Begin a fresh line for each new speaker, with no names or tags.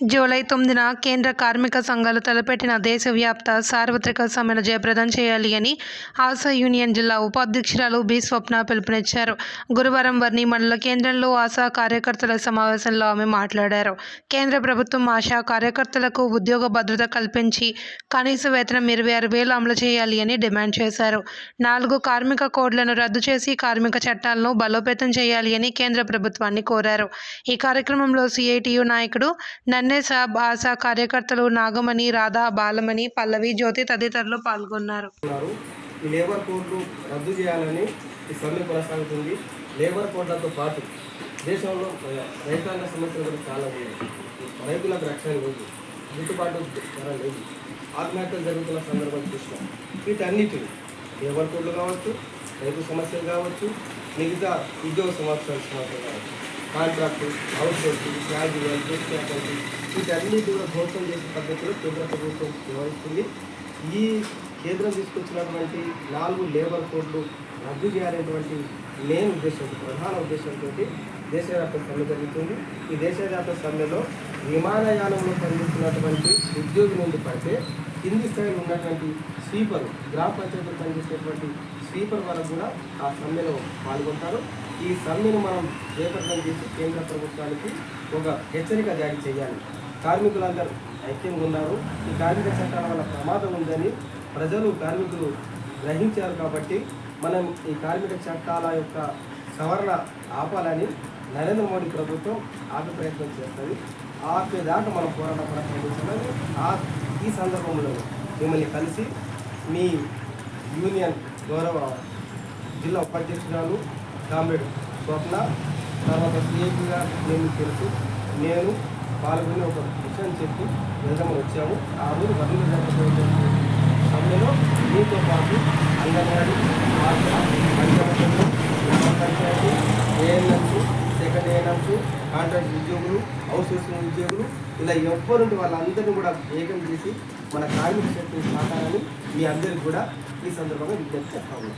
July తొమ్మిదిన కేంద్ర కార్మిక సంఘాలు తలపెట్టిన దేశవ్యాప్త సార్వత్రిక సమ్మెను జయప్రదం చేయాలి అని ఆశా యూనియన్ జిల్లా ఉపాధ్యక్షురాలు బి స్వప్న పిలుపునిచ్చారు. గురువారం వర్ణి మండల కేంద్రంలో ఆశా కార్యకర్తల సమావేశంలో ఆమె మాట్లాడారు. కేంద్ర ప్రభుత్వం ఆశా కార్యకర్తలకు ఉద్యోగ భద్రత కల్పించి కనీస వేతనం ఇరవై ఆరు వేలు అమలు చేయాలి అని డిమాండ్ చేశారు. నాలుగు కార్మిక కోడ్లను రద్దు చేసి కార్మిక చట్టాలను బలోపేతం చేయాలి అని కేంద్ర ప్రభుత్వాన్ని కోరారు. ఈ కార్యక్రమంలో సిఐటియు నాయకుడు నన్ను సాబ్ ఆశా కార్యకర్తలు నాగమణి రాధా బాలమణి పల్లవి జ్యోతి తదితరులు పాల్గొన్నారు.
లేబర్ కోడ్లు రద్దు చేయాలని ఈ సమ్మె కొనసాగుతుంది. లేబర్ కోడ్లతో పాటు దేశంలో రైతాంగ సమస్యలు కూడా చాలా ఉన్నాయి. రైతులకు రక్షణ లేదు. గిట్టుబాటు ధర లేదు. ఆత్మహత్యలు జరుగుతున్న సందర్భం చూసినాం. వీటన్నిటిని లేబర్ కోడ్లు కావచ్చు రైతు సమస్యలు కావచ్చు మిగతా ఉద్యోగ సంవత్సరాల సమస్యలు కావచ్చు contract outsourcing gradual post faculty వీటన్నిటి కూడా ధ్వంసం చేసే పద్ధతిలో కేంద్ర ప్రభుత్వం వ్యవహరిస్తుంది. ఈ కేంద్రం తీసుకొచ్చినటువంటి నాలుగు లేబర్ కోడ్లు రద్దు చేయాలనేటువంటి మెయిన్ ఉద్దేశం ప్రధాన ఉద్దేశంతో దేశవ్యాప్త సమ్మె జరుగుతుంది. ఈ దేశవ్యాప్త సమ్మెలో విమానయానంలో పనిచేస్తున్నటువంటి ఉద్యోగి నుండి పడితే కింది స్థాయిలో ఉన్నటువంటి స్వీపర్ గ్రామ పంచాయతీలో పనిచేసేటువంటి స్వీపర్ వరకు కూడా ఆ సమ్మెలో పాల్గొంటారు. ఈ సమ్మెను మనం చేపట్టడం చేసి కేంద్ర ప్రభుత్వానికి ఒక హెచ్చరిక జారీ చేయాలి. కార్మికులందరూ ఐక్యంగా ఉన్నారు. ఈ కార్మిక చట్టాల వల్ల ప్రమాదం ఉందని ప్రజలు కార్మికులు గ్రహించారు కాబట్టి మనం ఈ కార్మిక చట్టాల యొక్క సవరణ ఆపాలని నరేంద్ర మోడీ ప్రభుత్వం ఆపే ప్రయత్నం చేస్తుంది. ఆపేదాకా మనం పోరాటం కొనసాగించాలని ఆ ఈ సందర్భంలో మిమ్మల్ని కలిసి మీ యూనియన్ గౌరవ జిల్లా ఉపాధ్యక్షురాలు కామ్రేడ్ స్వప్న తర్వాత సిఐపిగా నేను తెలుసు. నేను పాల్గొని ఒక విషయం చెప్పి వెళ్దామని వచ్చాము. ఆ రోజు వర్ణులు సమయంలో మీతో పాటు anganwadi panchayati ANMs second ANMs contract ఉద్యోగులు హౌస్ సోర్సింగ్ ఉద్యోగులు ఇలా ఎవ్వరుండి వాళ్ళందరినీ కూడా వేగం చేసి మన కార్మిక శక్తిని సాధారణని మీ అందరికీ కూడా ఈ సందర్భంగా విజ్ఞప్తి చేస్తాము